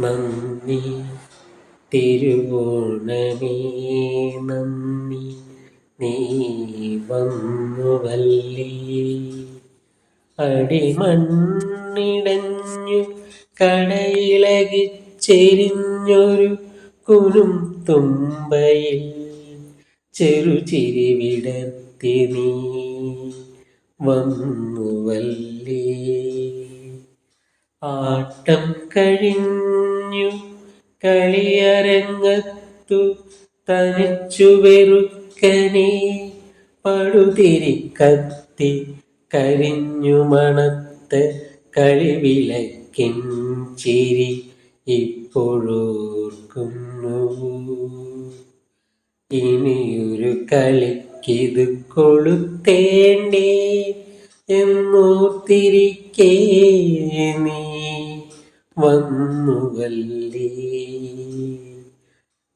നന്ദി. തിരുവോണമേ നന്ദി. നീ വന്നുവല്ലേ. അടിമണ്ണിടഞ്ഞു കടയിളകിച്ചെരിഞ്ഞൊരു കുരും തുമ്പയിൽ ചെറുചിരിവിടത്തി നീ വന്നുവല്ലേ. ആട്ടം കഴിഞ്ഞു കളിയരങ്ങത്തു തനിച്ചു വെറുക്കനെ പടുതിരി കത്തി കരിഞ്ഞു മണത്ത് കളിവിലക്കിൻ ചിരി ഇപ്പോഴോർക്കുന്നു. ഇനിയൊരു കളിക്കിത് കൊളുത്തേണ്ടേ എന്നോർത്തിരിക്കേ നീ. വന്നുവല്ലേ?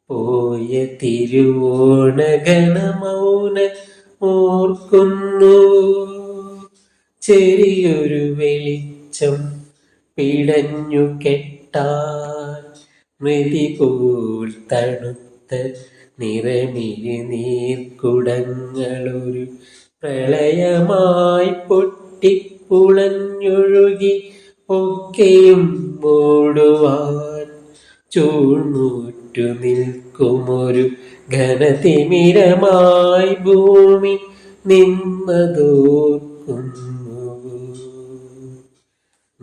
പോയ തിരുവോണഗണമൗന ഓർക്കുന്നു. ചെറിയൊരു വെളിച്ചം പിടഞ്ഞു കെട്ടാൻ മൃതി പോൽ തണുത്ത നിറമിഴി നീർക്കുടങ്ങളൊരു പ്രളയമായി പൊട്ടിപ്പുളഞ്ഞൊഴുകി ഒക്കെയും മൂടുവാൻ ചൂഴ്ന്നൂറ്റു നിൽക്കുമൊരു ഘനതിമിരമായി ഭൂമി നിന്നതോർക്കുന്നു.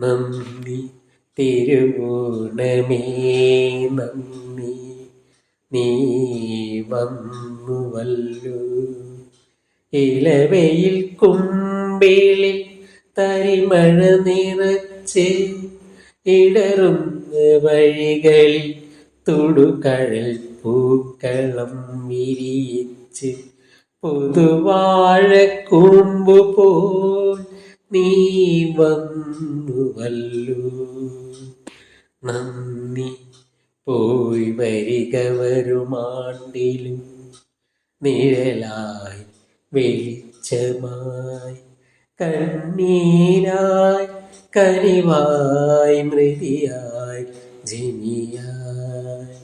നന്ദി തിരുവോണമേ നന്ദി. നീ വന്നുവല്ലോ. ഇലവയിൽ കുമ്പിളിൽ തരിമഴ നിറച്ച് ഇടറുന്ന വഴികളിൽ തുടുകഴൽ പൂക്കളം വിരിയിച്ച് പുതുവാഴക്കൂമ്പു പോൽ നീ വന്നുവല്ലോ. നന്ദി. പോയി വരിക വരുമാണ്ടിലും നിഴലായി വെളിച്ചമായി കണ്ണീരായി കനിവായി മൃതിയായി ജിനിയായി.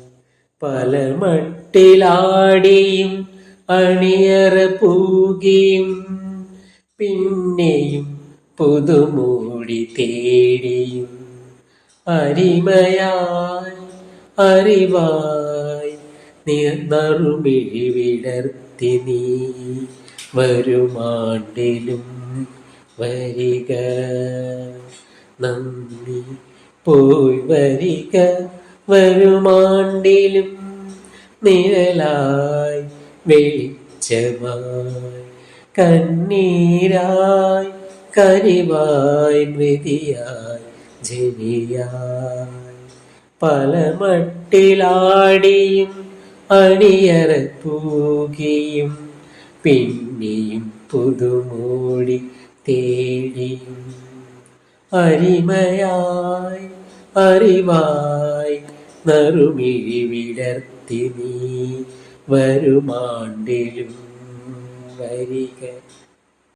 പല മട്ടിലാടിയും അണിയറ പൂകിയും പിന്നെയും പുതുമൂടി തേടിയും അരിമയായി അറിവായി നറുമിഴി വിടർത്തി നീ വരുമാണ്ടിലും വരിക. നന്ദി. പോയി വരിക. വരുമാണ്ടിലും നിഴലായി വെളിച്ചമായി. കണ്ണീരായി കരിവായി മൃതിയായി ജനിയായി. പല മട്ടിലാടിയും അണിയറ പൂകിയും പിന്നെയും പുതുമൂടി തേടിയും അരിമയായി അറിവായി നറുമിഴി വിടർത്തി നീ വരുമാണ്ടിലും വരിക.